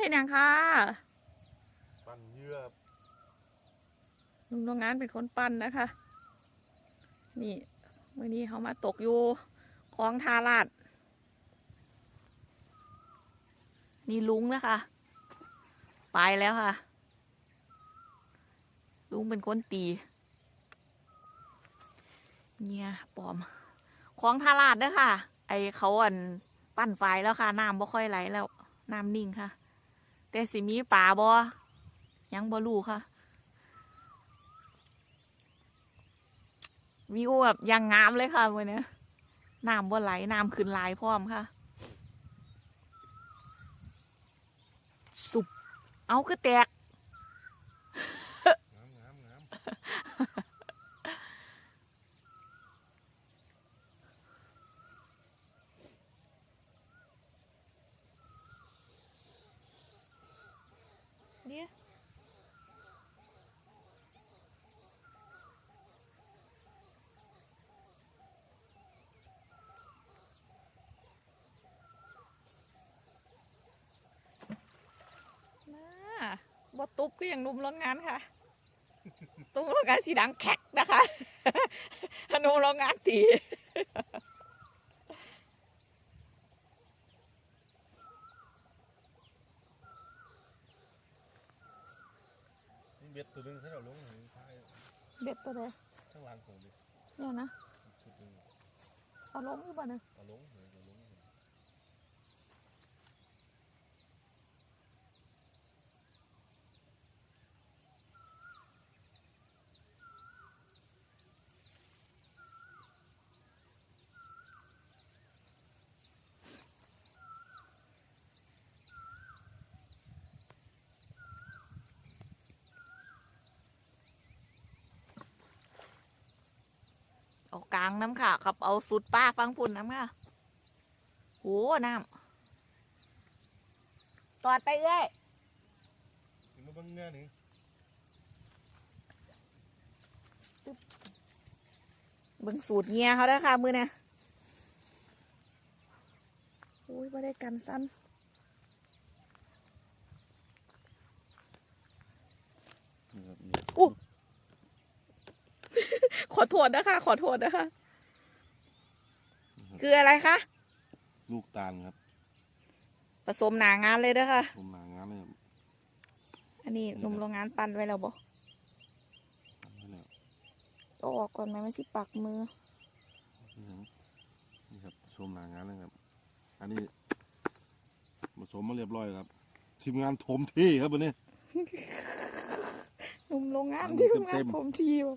เห็นยังคะปั่นเหยื่อครับลุงโรงงานเป็นคนปั้นนะคะ นี่มื่อนี้เขามาตกอยู่คลองทาราดนี่ลุงนะคะ ไปแล้วค่ะ ลุงเป็นคนตี เนี่ยปลอมคลองทาราดเด้อค่ะ ไอเขาอันปั้นไฟแล้วค่ะ น้ำบ่ค่อยไหลแล้ว น้ำนิ่งค่ะ แต่สิมีป่าบ่ยังบ่รู้ค่ะวิวแบบยังงามเลยค่ะวันนี้น้ำบ่ไหลน้ำขึ้นหลายพร้อมค่ะ สุบเอาคือแตกงามงามงาม เดี๋ยวน่า บ่ตุบก็ยังหนุ่มโรงงานค่ะ ตุ้มโรงงานสีดังแขกนะคะหนุ่มโรงงานตีนี่เบ็ดตัวหนึงใช่ไหมลุงเห็นท้ายเด็ดตัวเดียวข้างล่างของดิเนี่ยนะจุดหนึงเอาลงอยู่บ่นะเอาลงเลยเอาลง กลางน้ำค่ะกับเอาสุดป้าฟังพุ่นน้ำค่ะโหน้ำตอดไปเอ้ยนี่มาเบังเงี้ยนี่เบิ่งสูตรเงียเขาได้อค่ะมือเนี่ยอุ้ยไม่ได้กันสั้นนี่ครับนี่ ข อโทษนะคะ ขอโทษนะคะ คืออะไรคะ ลูกตาลครับ ผสมหนางานเลยนะคะ ผมหนางานเลยครับอันนี้หนุ่มโรงงานปั้นไว้แล้วบ่ทำไว้แล้วเอาออกก่อนไหมมันสิปักมือ นี่ครับนี่ครับชมหนางานเลยครับ อันนี้ผสมมาเรียบร้อยครับ ทีมงานถมที่ครับวันนี้ หนุ่มโรงงานอันนี้ที่ทำงาเต็นมๆผมทีว่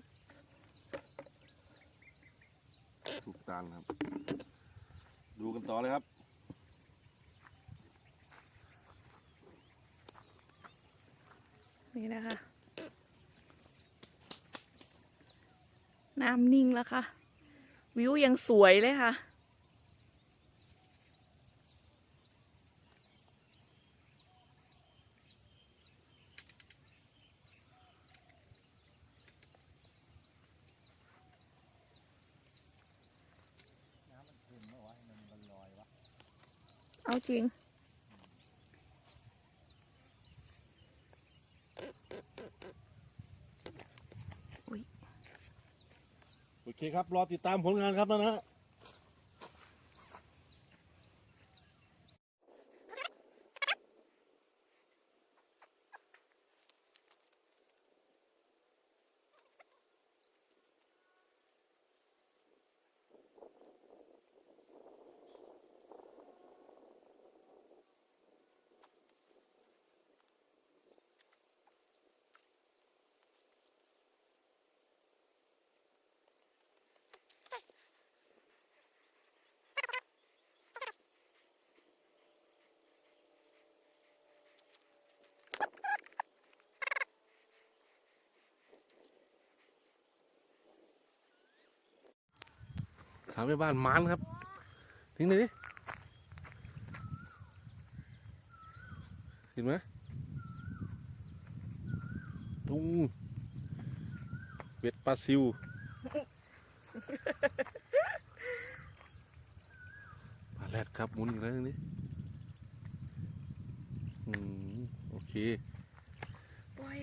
ถูกตาลครับ ดูกันต่อเลยครับ นี่นะคะ น้ำนิ่งแล้วค่ะ วิวยังสวยเลยค่ะ ริง โอเคครับ รอติดตามผลงานครับนะฮะ สาวแม่บ้านมานครับ ทิ้งเลยดิ เห็นไหมตุ้งเป็ดปลาซิว ปลาแรดครับหมุนอีกแล้วนี่อืมปล่อย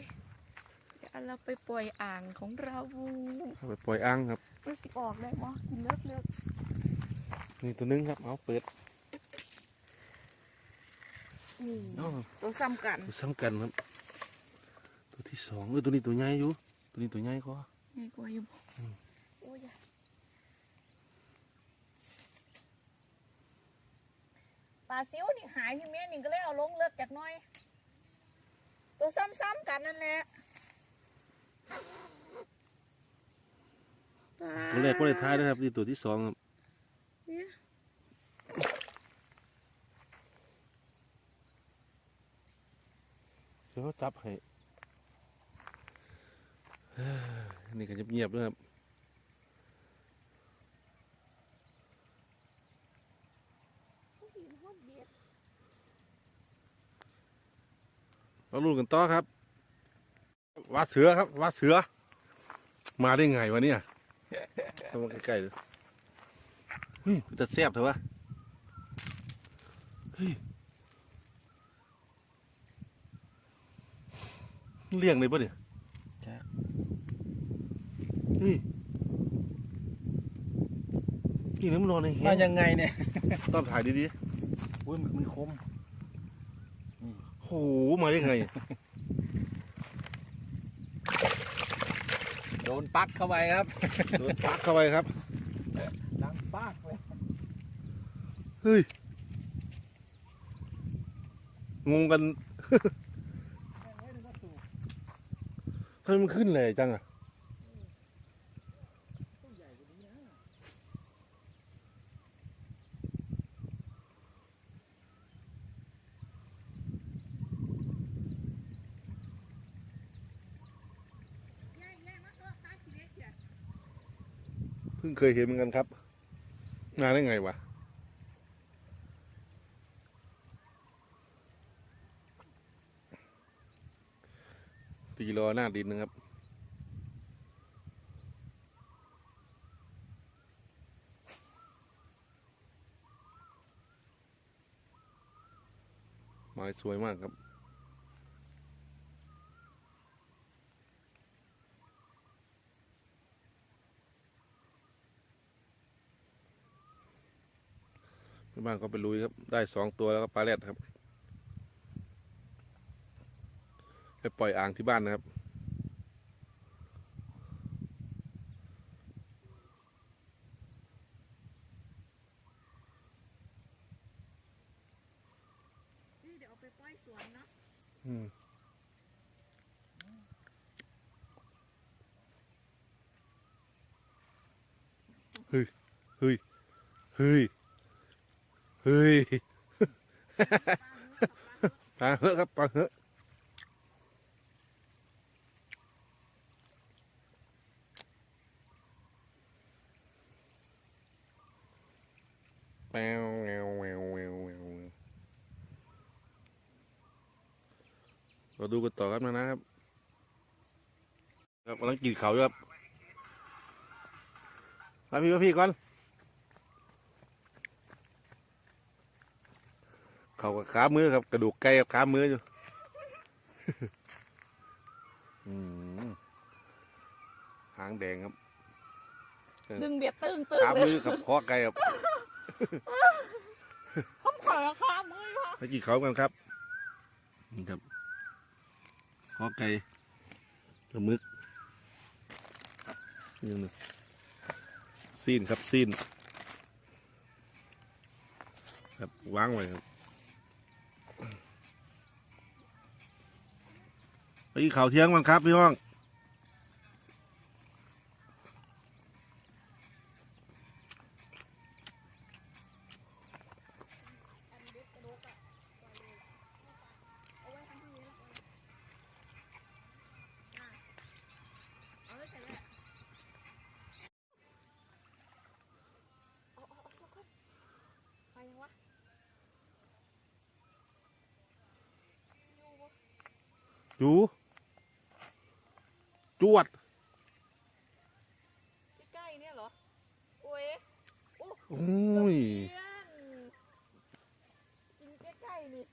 เดี๋ยวเราไปปล่อยอ่างของเรา เอาไปปล่อยอ่างครับ มันสิออกได้บ่กินเลิกเลิกนี่ตัวหนึงครับเอาเปิดนี่เอาตัวซ้ำกันตัวซ้ำกันครับ ตัวที่สองเออตัวนี้ตัวใหญ่อยู่ ตัวนี้ตัวใหญ่ก็ง่ายกว่าอยู่บ่อืมโอ้ยอย่าปลาซิวนี่หายที่เม่นี่ก็เลยเอาลงเลิกจากหน้อย ตัวซ้ำๆกันนั่นแหละ ตัวแรกก็เลยท้ายนะครับนี่ตัวที่สองครับเดี๋ยวเขาจับให้นี่ก็เงียบๆด้วยครับเราลุ้นกันต่อครับวัดเสือครับวัดเสือ มาได้ไงวะเนี่ย เข้ามาใกล้ๆเลยเฮ้ยมันจะแซ่บเถอะวะเฮ้ยเลี้ยงเลยปะเนี่ยจ้ะเฮ้ยนี่น้ำนอนในแห้มางยังไงเนี่ยต้องถ่ายดีอุ้ยมันมันคมๆโอ้โหมาได้ไง ดนปักเข้าไปครับโดนปักเข้าไปครับดังปักเลยเฮ้ยงงกันทำไมมันขึ้นเลยจังอะ เคยเห็นเหมือนกันครับ มาได้ไงวะตีรอหน้าดินนะครับไม้สวยมากครับ ที่บ้านก็ไปลุยครับ ได้สองตัวแล้วก็ปลาแรดครับ ไปปล่อยอ่างที่บ้านนะครับ นี่เดี๋ยวเอาไปปล่อยสวนเนาะอืมเฮ้ยเฮ้ยเฮ้ย เฮ้ยปลาเหอะครับปลาเหอะแปวแววแววแววแววเราดูกันต่อครับนะนะครับครับกำลังกินเขาอยู่ครับมาพี่มาพี่ก่อน เขากับขามือครับ กระดูกไก่กับขามืออยู่อืมหางแดงครับ ดึงเบียดตึงตึงขาเลมืยอกับคอไก่ครับข้ามขาข้ามมือค่ะไปกินเขาวกันครับนี่ครับคอไก่กระมึกนี่นึงซีนครับซีนครับวางไว้ครับ ไปกินข้าวเที่ยงกันครับพี่น้องอาไว้ใส่งวะอยู่วะ อยู่ จวด ใกล้ๆเนี่ยเหรอโอ้ยโอ้โอ้ยเพื่อนกินใกล้ๆนี่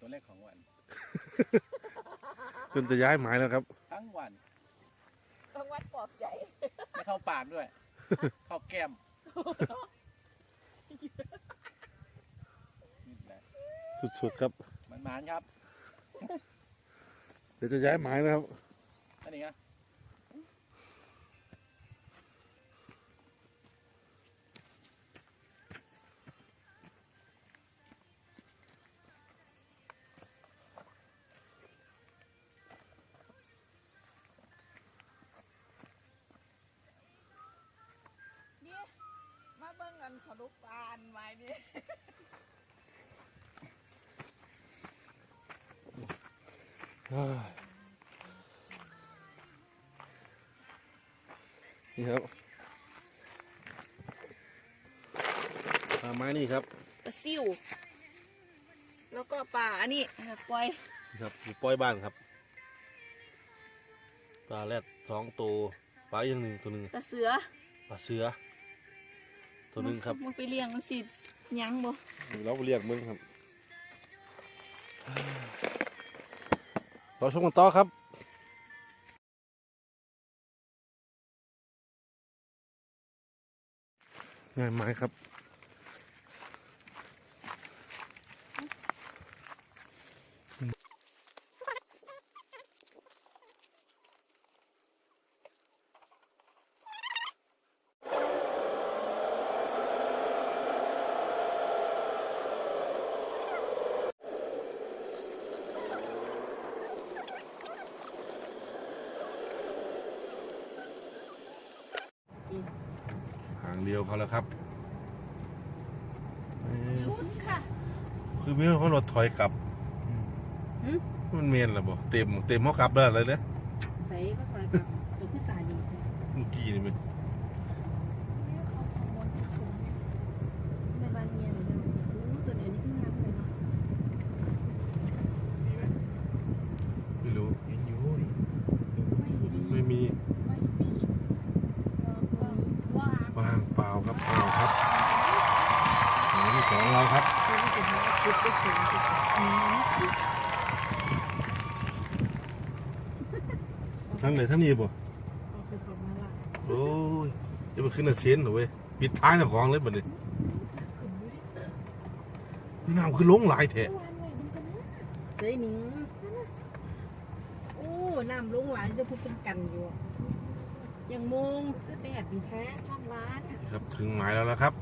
ตัวแรกของวัน จนจะย้ายหมายแล้วครับ ทั้งวันกลางวันปลอบใจไม่เข้าปากด้วย เข้าแก้มนี่แหละสุดๆครับ มันหมานครับเดี๋ยวจะย้ายหมายนะครับอันนี้ไงนี่มาเบิ่งกันสรุปปานไว้นี่ นี่ครับปลาไม้นี่ครับปลาซิว แล้วก็ปลาอันนี้ปล่อยนี่ครับอยู่ปล่อยบ้านครับ ปลาแรดสองตัว ปลาอีกหนึ่งตัวหนึ่งปลาเสือ ปลาเสือ ตัวหนึ่งครับมันไปเลี้ยงมันสิยั้งบ่เราไปเรียกมึงครับ เราชมกันต่อครับง่ายไหมครับ หางเดียวเขาแล้วครับเอ้ยลุ้นค่ะ คือมีคนรถถอยกลับหึ มันเมียนแล้วบ่เต็มเต็มเขากลับได้เลยเนี่ยใส่ก็คอยกับตัวที่ตาดีใช่เมื่อกี้นี่มันเขาขโมยที่สูงเนี่ยในบ้านเมียเลยนะรู้ตัวเดียวนี้เพิ่งน้ำเลยเนาะมีไหมไม่รู้ยังอยู่นี่ไม่ดีไม่มีไม่มีเออว่า ว่างเปล่าครับเปล่าครับหางที่สองเราครับ ตัวที่จะ มาคุดไปถึงจุดนี้ทั้งไหนทั้งนี้บ่เอาไปประมาณละโอ้ยจะไปขึ้นอาเซียนเหรอเว้ยปิดท้ายเจ้าของเลยบัดนี้นี่น้ำคือลงหลายแท้เฮ้ยหนิงโอ้น้ำลงหลายจะพูดเป็นกันอยู่ยังมงก็แดดดีแท้ข้างร้านนี่ครับถึงหมายแล้วละครับ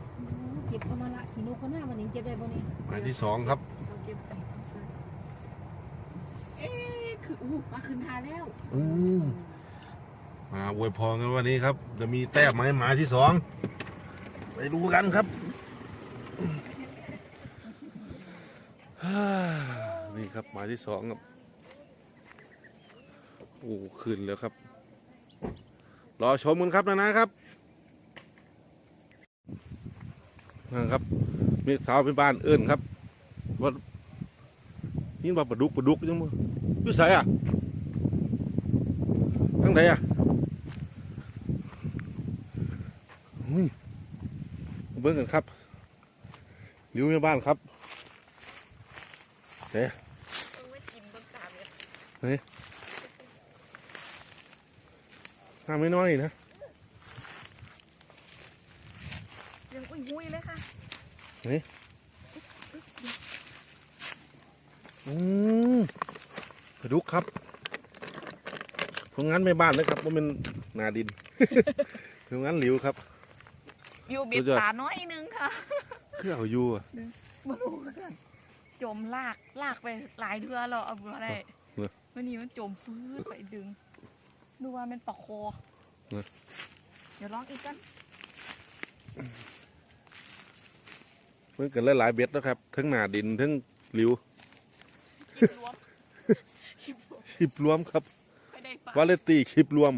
เก็บเอามาละขีนุคนหน้าวันนี้เก็บได้บ่นี่หมายที่สองครับเอาเก็บไปเอ๊ะคืออู้ปลาขึ้นทาแล้วอืมมาอวยพรกันวันนี้ครับ จะมีแต้มไหมหมายที่สองไปดูกันครับฮ่านี่ครับหมายที่สองครับโอ้ขึ้นแล้วครับ รอชมกันครับนะนะครับ นะครับมีสาวเป็นบ้านเอิ้นครับว่านี่ว่าปลาดุกปลาดุกยังมั้งยู่ไสอะทั้งไหนอะอุ้ยเบิ่งกันครับริ้วในบ้านครับเจ๊เฮ้ยห้ามไม่น้อยนะ ยังอุ้ยหุยเลยค่ะ อืมปลาดุกครับทำงานไม่บ้านนะครับว่าเป็นนาดินทำงานหลิวครับ อยู่เบ็ดสุดยอดตาน้อยนึงค่ะเพื่อเอาอยู่อะมาดูกันจมลากลากไปหลายเทือแล้วเอาบ่ได้เหรอวันนี้มันจมฟื้นไปดึง ดูว่ามันปะโคอเหรอเดี๋ยวลองอีกกัน เพิ่งกันหลายๆเบ็ดแล้วครับทั้งหนาดินทั้งหลิวคลิปรวมคลิปรวมคลิปรวมครับไม่ได้ปะวาเลนตี้คลิปรวม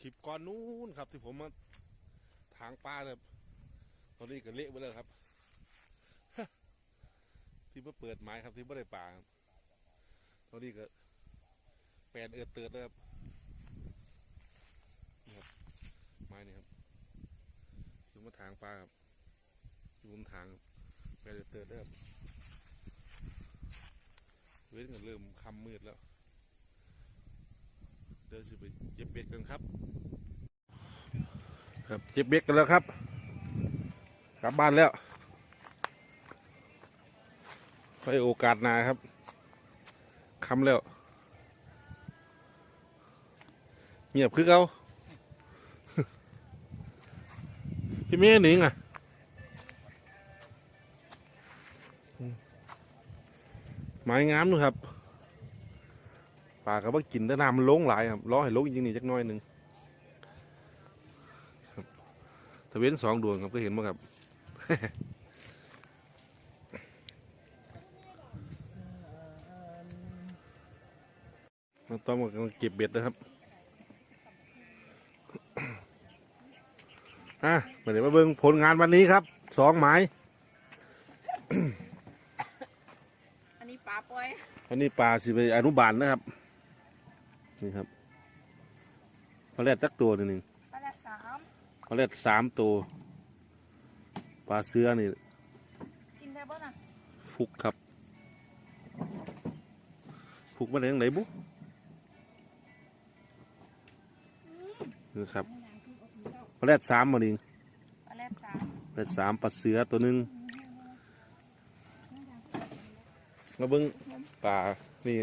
คลิปก่อนนู้นครับ ที่ผมมาทางป้าเนี่ยตอนนี้ก็เละไปแล้วครับ ที่มาเปิดไม้ครับที่ไม่ได้ป่าครับตอนนี้ก็แปลนเอือดเติดแล้วครับนี่ครับ ไม้นี่ครับที่มาทางป้าครับที่ผมทางแปลนเอือดเติดแล้วครับเว้นกันเริ่มคำมืดแล้ว เดี๋ยวจะไปเย็บเบ็ดกันครับ ครับเย็บเบ็ดกันแล้วครับ กลับบ้านแล้วไปโอกาสนาครับคำแล้วเงียบคือเขาพี่เมย์หนิงอะไม้งามด้วยครับ ปลาก็ว่ากินแต่น้ำมันลงหลายครับรอให้ลงจริงๆนี่จักหน้อยหนึ่งครับทะเว้นสองดวงครับก็เห็นมั้งครับ น้องต้อมกำลังเก็บเบ็ดนะครับ อะมาเดี๋ยวมาเบิ่งผลงานวันนี้ครับ สองหมาย อันนี้ปลาปล่อย อันนี้ปลาสิไปอนุบาลนะครับ นี่ครับปลาแรดสักตัวหนึ่งปลาแรดสามปลาแรดสามตัวปลาเสื้อนี่กินได้บ่น่ะฟุกครับฟุกมาจากไหนบุ๊นี่ครับปลาแรดสามมาดิปลาแรดสามปลาแรดสามปลาเสือตัวหนึ่งมาเบิ้งปลานี่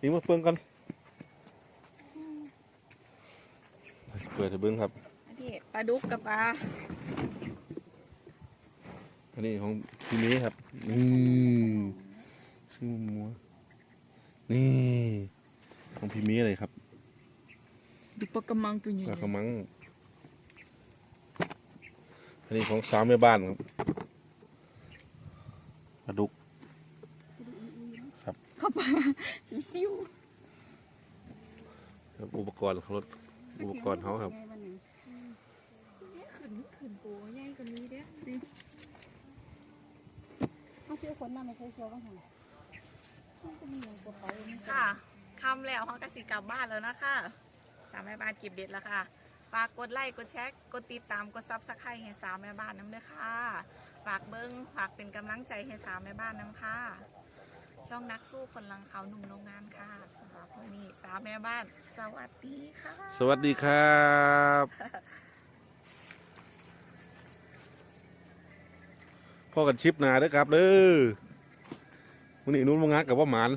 นี่มาเพิ่งกันเปิดให้เบิ้งครับ อันนี้ปลาดุกกับปลาอันนี้ของพี่เมย์ครับ นี่ชื่อมัวนี่ ของพี่เมย์เลยครับดุปลากระมังตัวใหญ่ปลากระมัง อันนี้ของสาวแม่บ้านครับปลาดุกเข้าปลาสีซิวครับอุปกรณ์ของรถ อุปกรณ์เขาครับขึ้นขึ้นโปใหญ่กว่านี้เด้อดิเอาเสื้อคนมาไม่ใช่เสื้อบ้างเหรอมันจะมีอย่างกระเป๋าอย่างนี้ค่ะคำแล้วเขากสิกลับบ้านแล้วนะคะสามแม่บ้านเก็บเด็ดแล้วค่ะฝากกดไลค์กดแชร์กดติดตามกดซับสไครต์ให้สามแม่บ้านน้ำเด้อค่ะ ฝากเบิ้งฝากเป็นกำลังใจให้สามแม่บ้านน้ำค่ะ ช่องนักสู้คนลังเขาหนุ่มโรงงานค่ะสำหรับวันนี้สามแม่บ้าน สวัสดีค่ะสวัสดีครับพ่อกันชิปหนาเด้อครับเด้อวันนี้นู้นมางานกับว่าหมาน